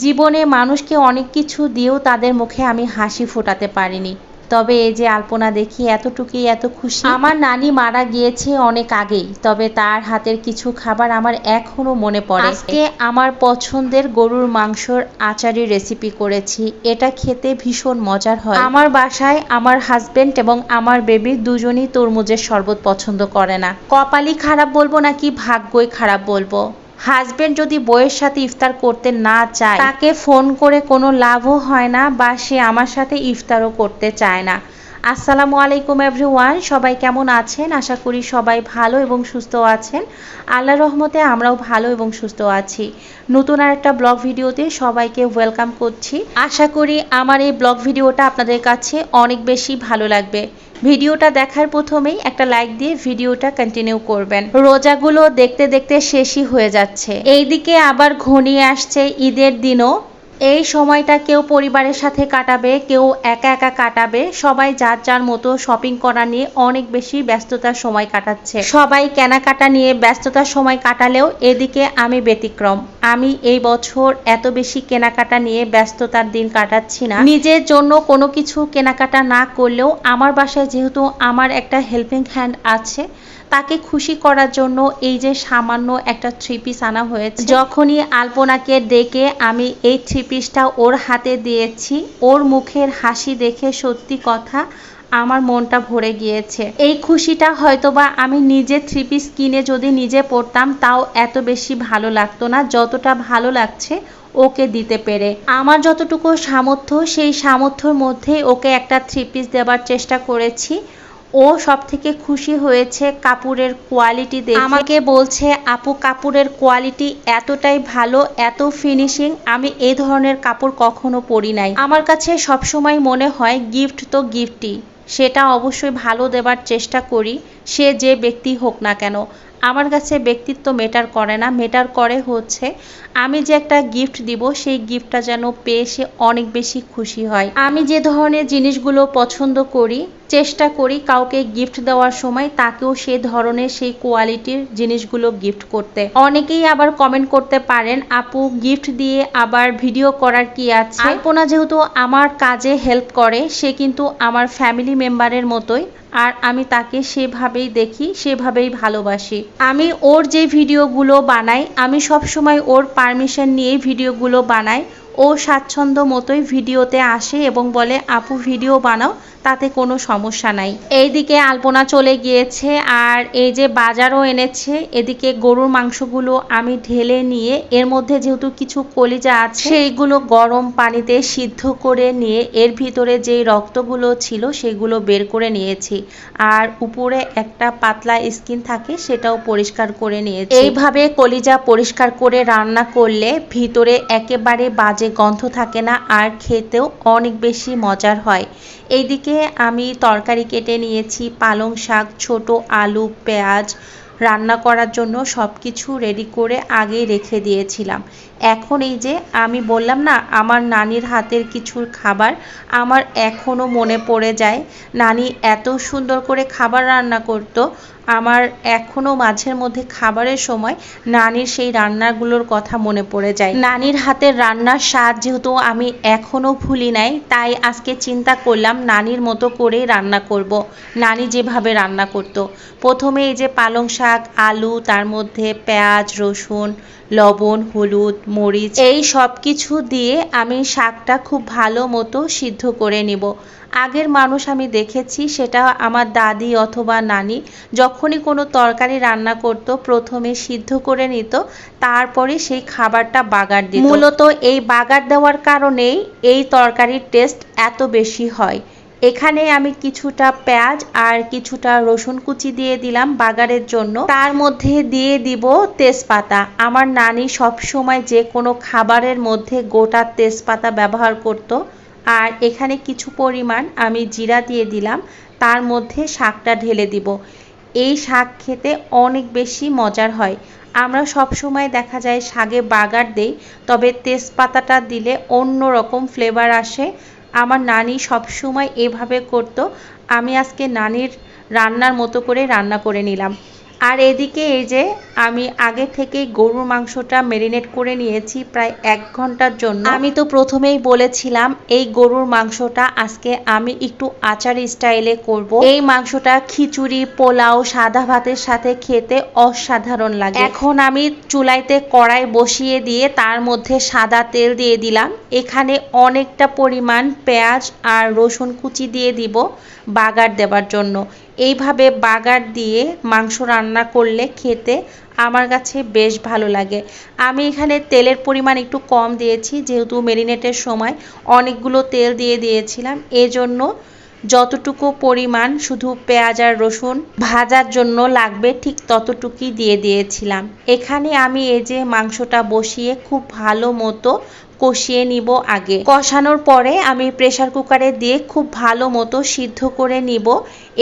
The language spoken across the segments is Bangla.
জীবনে মানুষকে অনেক কিছু দিয়েও তাদের মুখে আমি হাসি ফোটাতে পারিনি। তবে এই যে আলপনা দেখি, এতটুকুই এত খুশি। আমার নানি মারা গিয়েছে অনেক আগেই, তবে তার হাতের কিছু খাবার আমার এখনও মনে পড়ে। আজকে আমার পছন্দের গরুর মাংসর আচারি রেসিপি করেছি। এটা খেতে ভীষণ মজার হয়। আমার বাসায় আমার হাজবেন্ড এবং আমার বেবি দুজনই তরমুজের শরবত পছন্দ করে না। কপালই খারাপ বলব নাকি ভাগ্যই খারাপ বলব? হাজবেন্ড যদি বইয়ের সাথে ইফতার করতে না চায়, তাকে ফোন করে কোনো লাভও হয় না বা সে আমার সাথে ইফতারও করতে চায় না। আসসালামু আলাইকুম এভরিওয়ান, সবাই কেমন আছেন? আশা করি সবাই ভালো এবং সুস্থ আছেন। আল্লাহ রহমতে আমরাও ভালো এবং সুস্থ আছি। নতুন আর একটা ব্লগ ভিডিওতে সবাইকে ওয়েলকাম করছি। আশা করি আমার এই ব্লগ ভিডিওটা আপনাদের কাছে অনেক বেশি ভালো লাগবে। ভিডিওটা দেখার প্রথমেই একটা লাইক দিয়ে ভিডিওটা কন্টিনিউ করবেন। রোজাগুলো দেখতে দেখতে শেষই হয়ে যাচ্ছে। এইদিকে আবার ঘনিয়ে আসছে ঈদের দিনও। এই সময়টা কেউ পরিবারের সাথে কাটাবে, কেউ একা একা কাটাবে। সবাই যার যার মতো শপিং করা নিয়ে অনেক বেশি ব্যস্ততার সময় কাটাচ্ছে। সবাই কেনাকাটা নিয়ে ব্যস্ততার সময় কাটালেও এদিকে আমি ব্যতিক্রম। আমি এই বছর এত বেশি কেনাকাটা নিয়ে ব্যস্ততার দিন কাটাচ্ছি না। নিজের জন্য কোনো কিছু কেনাকাটা না করলেও আমার বাসায় যেহেতু আমার একটা হেল্পিং হ্যান্ড আছে, তাকে খুশি করার জন্য এই যে সামান্য একটা থ্রি পিস আনা হয়েছে, যখনই আলপনাকে ডেকে আমি এই থ্রি পিসটা ওর হাতে দিয়েছি। ওর মুখের হাসি দেখে সত্যি কথা আমার মনটা ভরে গিয়েছে। এই খুশিটা হয়তোবা আমি নিজে থ্রি পিস কিনে যদি নিজে পড়তাম, তাও এত বেশি ভালো লাগতো না যতটা ভালো লাগছে ওকে দিতে পেরে। আমার যতটুকু সামর্থ্য, সেই সামর্থ্যর মধ্যে ওকে একটা থ্রি পিস দেওয়ার চেষ্টা করেছি। ও সব থেকে খুশি হয়েছে কাপড়ের কোয়ালিটি দেখে। আমাকে বলছে, আপু কাপড়ের কোয়ালিটি এতটাই ভালো, এত ফিনিশিং আমি এই ধরনের কাপড় কখনো পরি নাই। আমার কাছে সবসময় মনে হয় গিফট তো গিফটই সেটা অবশ্যই ভালো দেবার চেষ্টা করি, সে যে ব্যক্তি হোক না কেন। আমার কাছে ব্যক্তিত্ব মেটার করে না। মেটার করে হচ্ছে, আমি যে একটা গিফট দিব, সেই গিফটটা যেন পেয়ে সে অনেক বেশি খুশি হয়। আমি যে ধরনের জিনিসগুলো পছন্দ করি, চেষ্টা করি কাউকে গিফট দেওয়ার সময়, তাকেও সেই ধরনের সেই কোয়ালিটির জিনিসগুলো গিফট করতে। অনেকেই আবার কমেন্ট করতে পারেন, আপু গিফট দিয়ে আবার ভিডিও করার কি আছে? আলপনা যেহেতু আমার কাজে হেল্প করে, সে কিন্তু আমার ফ্যামিলি মেম্বারের মতোই। আর আমি তাকে সেভাবেই দেখি, সেভাবেই ভালোবাসি। আমি ওর যে ভিডিওগুলো বানাই, আমি সব সময় ওর পারমিশন নিয়ে ভিডিওগুলো বানাই। ও স্বাচ্ছন্দ্য মতোই ভিডিওতে আসে এবং বলে, আপু, ভিডিও বানাও। তাতে কোনো সমস্যা নাই। এইদিকে আলপনা চলে গিয়েছে আর এই যে বাজারও এনেছে, এদিকে গরুর মাংসগুলো আমি ঢেলে নিয়ে, এর মধ্যে যেহেতু কিছু কলিজা আছে, সেইগুলো গরম পানিতে সিদ্ধ করে নিয়ে, এর ভিতরে যেই রক্তগুলো ছিল সেগুলো বের করে নিয়েছি। আর উপরে একটা পাতলা স্কিন থাকে, সেটাও পরিষ্কার করে নিয়েছি। এইভাবে কলিজা পরিষ্কার করে রান্না করলে ভিতরে একেবারে বাজে গন্ধ থাকে না, আর খেতেও অনেক বেশি মজার হয়। এইদিকে আমি তরকারি কেটে নিয়েছি, পালং শাক, ছোট আলু, পেঁয়াজ। রান্না করার জন্য সব কিছু রেডি করে আগেই রেখে দিয়েছিলাম। এখন এই যে আমি বললাম না, আমার নানির হাতের কিছুর খাবার আমার এখনও মনে পড়ে যায় নানি এত সুন্দর করে খাবার রান্না করতো আমার এখনও মাঝের মধ্যে খাবারের সময় নানির সেই রান্নাগুলোর কথা মনে পড়ে যায় নানির হাতের রান্নার স্বাদ যেহেতু আমি এখনও ভুলি নাই, তাই আজকে চিন্তা করলাম নানির মতো করেই রান্না করব। নানি যেভাবে রান্না করত। প্রথমে এই যে পালং শাক, আলু, তার মধ্যে পেঁয়াজ, রসুন, লবণ, হলুদ মরিচ। এই সব কিছু দিয়ে আমি শাকটা খুব ভালো মতো সিদ্ধ করে নিব। আগের মানুষ আমি দেখেছি সেটা আমার দাদি অথবা নানি যখনই কোনো তরকারি রান্না করত প্রথমে সিদ্ধ করে নিত তারপরে সেই খাবারটা বাগার দিত। মূলত এই বাগার দেওয়ার কারণেই এই তরকারির টেস্ট এত বেশি হয়। এখানে আমি কিছুটা পেঁয়াজ আর কিছুটা রসুন কুচি দিয়ে দিলাম বাগারের জন্য। তার মধ্যে দিয়ে দিব তেজপাতা। আমার নানি সব সময় যে কোনো খাবারের মধ্যে গোটা তেজপাতা ব্যবহার করত। আর এখানে কিছু পরিমাণ আমি জিরা দিয়ে দিলাম। তার মধ্যে শাকটা ঢেলে দিব। এই শাক খেতে অনেক বেশি মজার হয়। আমরা সব সময় দেখা যায় শাগে বাগার দেই, তবে তেজপাতাটা দিলে অন্য রকম ফ্লেভার আসে। আমার নানি সব সময় এভাবে করতো। আমি আজকে নানির রান্নার মতো করে রান্না করে নিলাম। আর এদিকে এই যে আমি আগে থেকেই গরুর মাংসটা মেরিনেট করে নিয়েছি প্রায় এক ঘণ্টার জন্য। আমি তো প্রথমেই বলেছিলাম, এই গরুর মাংসটা আজকে আমি একটু আচার স্টাইলে করব। এই মাংসটা খিচুড়ি, পোলাও, সাদা ভাতের সাথে খেতে অসাধারণ লাগে। এখন আমি চুলাইতে কড়াই বসিয়ে দিয়ে তার মধ্যে সাদা তেল দিয়ে দিলাম। এখানে অনেকটা পরিমাণ পেঁয়াজ আর রসুন কুচি দিয়ে দিব বাগার দেবার জন্য। এইভাবে বাগার দিয়ে মাংস রান্না করলে খেতে আমার কাছে বেশ ভালো লাগে। আমি এখানে তেলের পরিমাণ একটু কম দিয়েছি, যেহেতু মেরিনেটের সময় অনেকগুলো তেল দিয়ে দিয়েছিলাম। এজন্য যতটুকু পরিমাণ শুধু পেঁয়াজ আর রসুন ভাজার জন্য লাগবে, ঠিক ততটুকুই দিয়ে দিয়েছিলাম। এখানে আমি এই যে মাংসটা বসিয়ে খুব ভালো মতো কষিয়ে নিব আগে। কষানোর পরে আমি প্রেশার কুকারে দিয়ে খুব ভালো মতো সিদ্ধ করে নিব।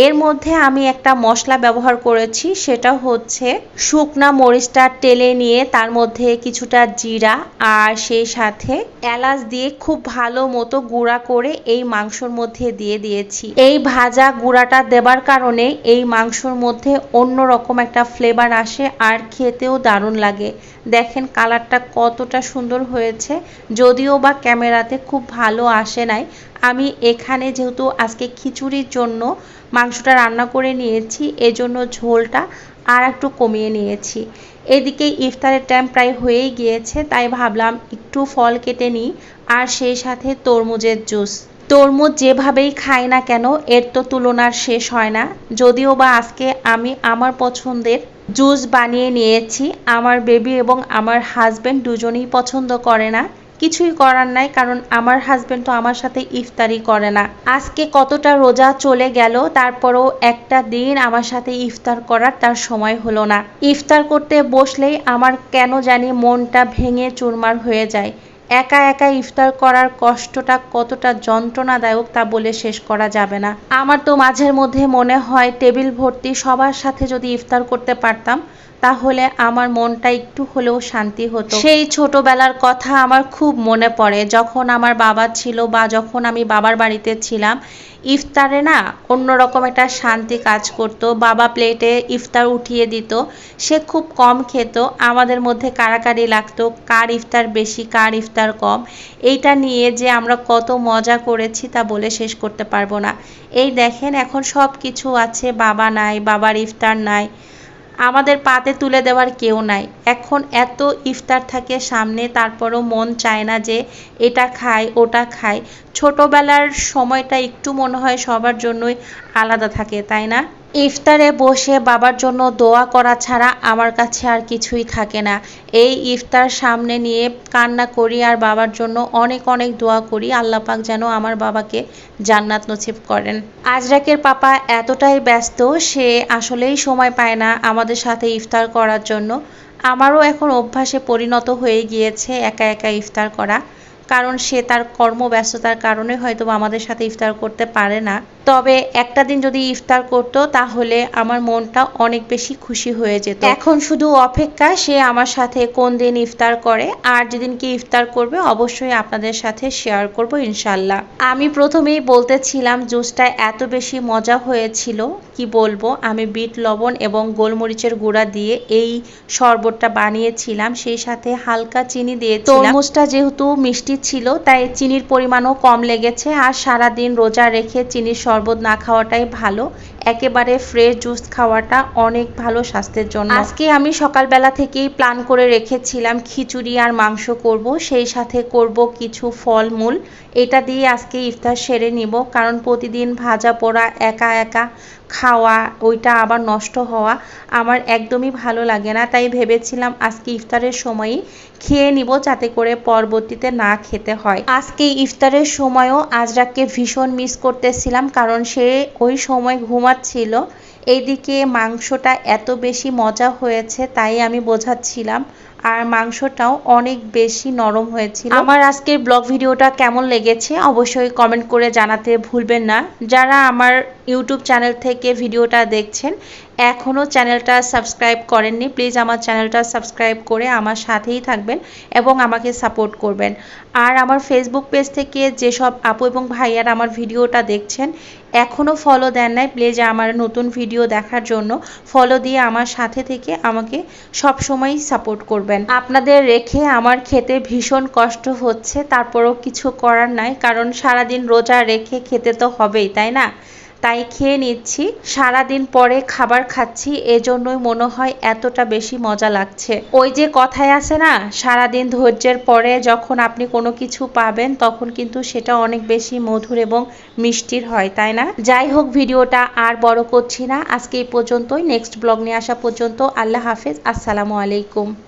এর মধ্যে আমি একটা মশলা ব্যবহার করেছি, সেটা হচ্ছে শুকনা মরিচটা টেলে নিয়ে তার মধ্যে কিছুটা জিরা আর সেই সাথে এলাচ দিয়ে খুব ভালো মতো গুঁড়া করে এই মাংসর মধ্যে দিয়ে দিয়েছি। এই ভাজা গুঁড়াটা দেবার কারণে এই মাংসর মধ্যে অন্য রকম একটা ফ্লেভার আসে আর খেতেও দারুণ লাগে। দেখেন কালারটা কতটা সুন্দর হয়েছে। যদিও বা ক্যামেরাতে খুব ভালো আসে নাই। আমি এখানে যেহেতু আজকে খিচুড়ির জন্য মাংসটা রান্না করে নিয়েছি, এজন্য ঝোলটা আর একটু কমিয়ে নিয়েছি। এদিকে ইফতারের টাইম প্রায় হয়েই গিয়েছে, তাই ভাবলাম একটু ফল কেটে নিই আর সেই সাথে তরমুজের জুস। তরমুজ যেভাবেই খাই না কেন, এর তো তুলনার শেষ হয় না। যদিও বা আজকে আমি আমার পছন্দের জুস বানিয়ে নিয়েছি, আমার বেবি এবং আমার হাজব্যান্ড দুজনেই পছন্দ করে না। কিছুই করার নাই, কারণ আমার হাজব্যান্ড তো আমার সাথে ইফতারি করে না। আজকে কতটা রোজা চলে গেল, তারপরও একটা দিন আমার সাথে ইফতার করার তার সময় হলো না। ইফতার করতে বসলেই আমার কেন জানি মনটা ভেঙে চুরমার হয়ে যায়। একা একা ইফতার করার কষ্টটা কতটা যন্ত্রণাদায়ক তা বলে শেষ করা যাবে না। আমার তো মাঝের মধ্যে মনে হয় টেবিল ভর্তি সবার সাথে যদি ইফতার করতে পারতাম তাহলে আমার মনটা একটু হলেও শান্তি হতো। সেই ছোটবেলার কথা আমার খুব মনে পড়ে। যখন আমার বাবা ছিল বা যখন আমি বাবার বাড়িতে ছিলাম, ইফতারে না অন্যরকম একটা শান্তি কাজ করত। বাবা প্লেটে ইফতার উঠিয়ে দিত। সে খুব কম খেত। আমাদের মধ্যে কারাকারি লাগতো। কার ইফতার বেশি, কার ইফতার কম? এইটা নিয়ে যে আমরা কত মজা করেছি তা বলে শেষ করতে পারব না। এই দেখেন, এখন সব কিছু আছে। বাবা নাই, বাবার ইফতার নাই। আমাদের পাতে তুলে দেওয়ার কেউ নাই। এখন এত ইফতার থাকে সামনে, তারপরও মন চায় না যে এটা খাই ওটা খাই ছোটবেলার সময়টা একটু মনে হয় সবার জন্যই আলাদা থাকে, তাই না? ইফতারে বসে বাবার জন্য দোয়া করা ছাড়া আমার কাছে আর কিছুই থাকে না। এই ইফতার সামনে নিয়ে কান্না করি আর বাবার জন্য অনেক অনেক দোয়া করি। আল্লাহ পাক যেন আমার বাবাকে জান্নাত নসিব করেন। আজরাকের পাপা এতটাই ব্যস্ত, সে আসলেই সময় পায় না আমাদের সাথে ইফতার করার জন্য। আমারও এখন অভ্যাসে পরিণত হয়ে গিয়েছে একা একা ইফতার করা। কারণ সে তার কর্মব্যস্ততার কারণে হয়তো আমাদের সাথে ইফতার করতে পারে না। তবে একটা দিন যদি ইফতার করত, তাহলে আমার মনটা অনেক বেশি খুশি হয়ে যেত। এখন শুধু অপেক্ষা, সে আমার সাথে কোন দিন ইফতার করে, আর যেদিন কি ইফতার করবে, অবশ্যই আপনাদের সাথে শেয়ার করব ইনশাল্লাহ আমি প্রথমেই বলতেছিলাম, জুসটা এত বেশি মজা হয়েছিল, কি বলব? আমি বিট, লবণ এবং গোলমরিচের গুঁড়া দিয়ে এই শরবতটা বানিয়েছিলাম, সেই সাথে হালকা চিনি দিয়েছিলাম। তরমুজটা যেহেতু মিষ্টি ছিল, তাই চিনির পরিমাণও কম লেগেছে, আর সারা দিন রোজা রেখে চিনির শরবত না খাওয়াটাই ভালো। একেবারে ফ্রেশ জুস খাওয়াটা অনেক ভালো স্বাস্থ্যের জন্য। আজকে আমি সকালবেলা থেকেই প্ল্যান করে রেখেছিলাম খিচুড়ি আর মাংস করব। সেই সাথে করব কিছু ফলমূল। এটা দিয়ে আজকে ইফতার সেরে নিব, কারণ প্রতিদিন ভাজা পোড়া, একা একা খাওয়া, ওইটা আবার নষ্ট হওয়া আমার একদমই ভালো লাগে না। তাই ভেবেছিলাম আজকে ইফতারের সময়ই খেয়ে নিব যাতে করে পরবর্তীতে না খেতে হয়। আজকে ইফতারের সময়ও আজরাককে ভীষণ মিস করতেছিলাম, কারণ সে ওই সময় ঘুমাচ্ছিল। এইদিকে মাংসটা এত বেশি মজা হয়েছে, তাই আমি বোঝাচ্ছিলাম আর মাংসটাও অনেক বেশি নরম হয়েছিল। আমার আজকের ব্লগ ভিডিওটা কেমন লেগেছে অবশ্যই কমেন্ট করে জানাতে ভুলবেন না। যারা আমার ইউটিউব চ্যানেল থেকে ভিডিওটা দেখছেন, এখনও চ্যানেলটা সাবস্ক্রাইব করেননি, প্লিজ আমার চ্যানেলটা সাবস্ক্রাইব করে আমার সাথেই থাকবেন এবং আমাকে সাপোর্ট করবেন। আর আমার ফেসবুক পেজ থেকে যেসব আপু এবং ভাইয়ারা আমার ভিডিওটা দেখছেন, এখনও ফলো দেন নাই প্লিজ আমার নতুন ভিডিও দেখার জন্য ফলো দিয়ে আমার সাথে থেকে আমাকে সব সময় সাপোর্ট করবেন। আপনাদের রেখে আমার খেতে ভীষণ কষ্ট হচ্ছে, তারপরও কিছু করার নাই, কারণ সারাদিন রোজা রেখে খেতে তো হবেই, তাই না? তাই খেয়ে নিচ্ছি। সারাদিন পরে খাবার খাচ্ছি, এজন্যই মনে হয় এতটা বেশি মজা লাগছে। ওই যে কথায় আছে না, সারাদিন ধৈর্যের পরে যখন আপনি কোনো কিছু পাবেন, তখন কিন্তু সেটা অনেক বেশি মধুর এবং মিষ্টির হয়, তাই না? যাই হোক, ভিডিওটা আর বড় করছি না। আজকে এই পর্যন্তই। নেক্সট ব্লগ নিয়ে আসা পর্যন্ত আল্লাহ হাফেজ। আসসালামু আলাইকুম।